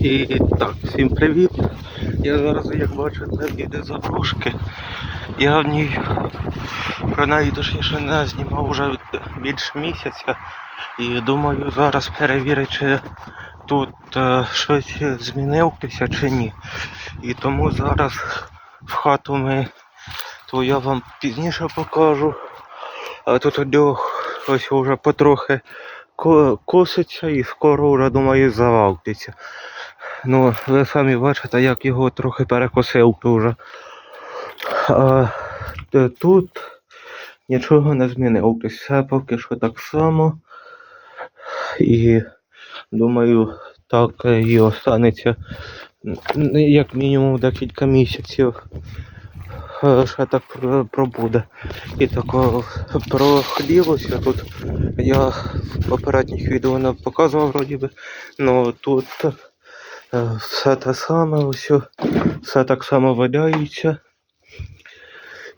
І так, всім привіт. Я зараз, як бачите, біде заброшки. Я в ній про неї точніше не знімав вже більше місяця. І думаю зараз перевірити, чи тут е, щось змінилося чи ні. І тому зараз в хату ми, то я вам пізніше покажу. А тут одяг ось вже потрохи коситься і скоро вже думаю завалиться. Ну, ви самі бачите, як його трохи перекосив вже. А, тут нічого не змінилося. Поки що так само. І думаю, так і останеться як мінімум декілька місяців. Е, Ще так пробуде. І тако про хлібося тут я в попередніх відео не показував вроді би. Ну тут е, все те саме, ось, все так само валяється.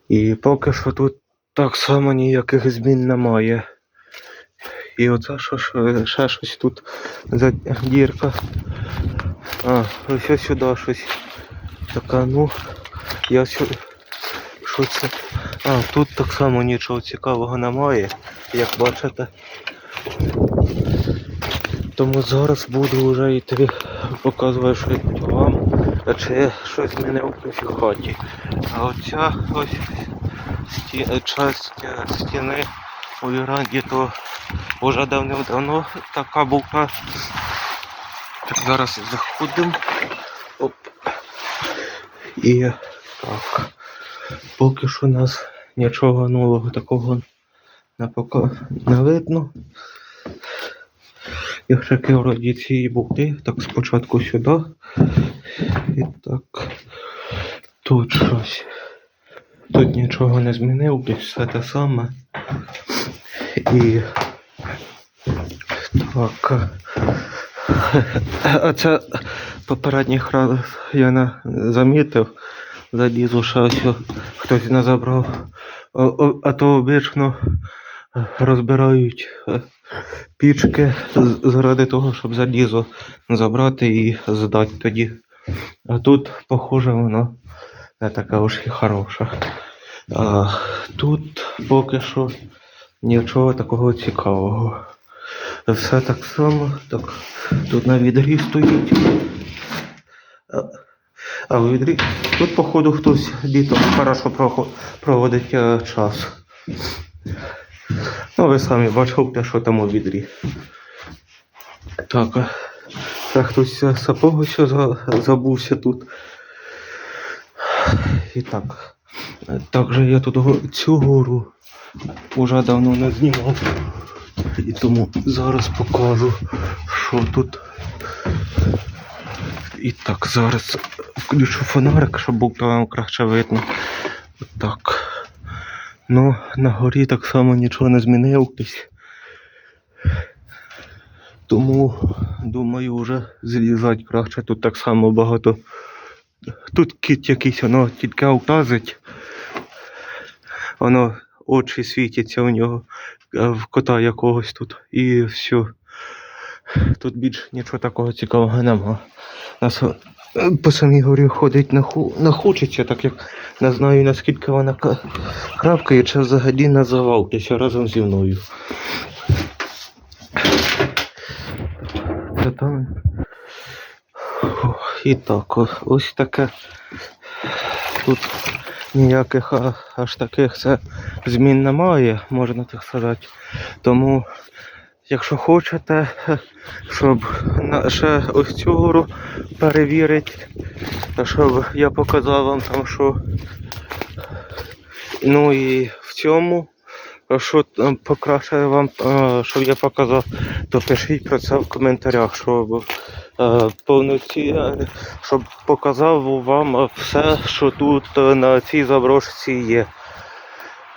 І поки що тут так само ніяких змін немає. І оце що ж, ще щось тут за дірка. А, ось сюди щось. Така, ну, я сюди. Що це? А, тут так само нічого цікавого немає, як бачите. Тому зараз буду вже йти показувати щось вам, чи щось змінилося в хаті. А оця ось сті... е, стіни у віранді, то вже давним-давно така була. Так, зараз заходимо. Оп. І так. Поки що у нас нічого нового такого не, пока... не видно. Якщо вроді ці бухти, так спочатку сюди. І так. Тут щось. Тут нічого не змінилось, все те саме. І так. А це попередніх раз я не замітив. Залізу ще ось хтось не забрав. А то обично розбирають е, пічки заради того, щоб залізо забрати і здати тоді. А тут, похоже, воно не така уж і хороша. А тут поки що нічого такого цікавого. Все так само, так, тут на відрі стоїть. А, а в відрі тут, походу, хтось літом хорошо проводить е, час. Ну, ви самі бачите, що там у відрі. Так, це хтось сапогу ще забувся тут. І так. Також я тут цю гору уже давно не знімав. І тому зараз покажу, що тут. І так, зараз включу фонарик, щоб було краще видно. Так. Ну, на горі так само нічого не змінилось. Тому, думаю, вже злізати краще. Тут так само багато. Тут кіт якийсь, воно тільки облазить. Воно очі світяться у нього е, в кота якогось тут. І все. Тут більш нічого такого цікавого нема. Нас е, по самій горі ходить наху... нахучиться, так як не знаю наскільки вона ка- крапкає, чи взагалі не завалкися разом зі мною. І так, ось таке. Тут ніяких аж таких змін немає, можна так сказати. Тому, якщо хочете, щоб ще ось цю гору перевірити, щоб я показав вам там, що ну і в цьому, що покраще вам, щоб я показав, то пишіть про це в коментарях, щоб е, повноцінно, щоб показав вам все, що тут е, на цій заброшці є.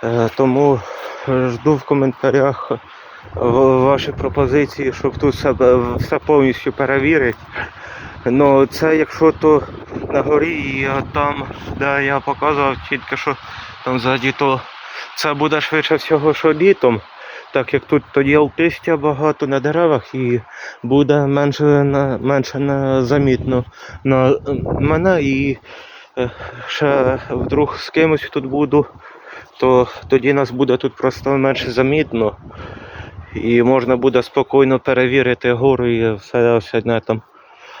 Е, Тому жду в коментарях ваші пропозиції, щоб тут все повністю перевірити. Ну це якщо то на горі і там, де я показував тільки що там ззаді, то це буде швидше всього, що літом. так як тут тоді листя багато на деревах і буде менше, на- менше на, замітно на мене і е, ще вдруг з кимось тут буду, то тоді нас буде тут просто менше замітно. І можна буде спокійно перевірити гору і все на там.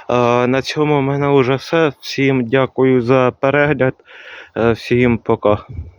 А, на цьому в мене вже все. Всім дякую за перегляд. Е, Всім пока.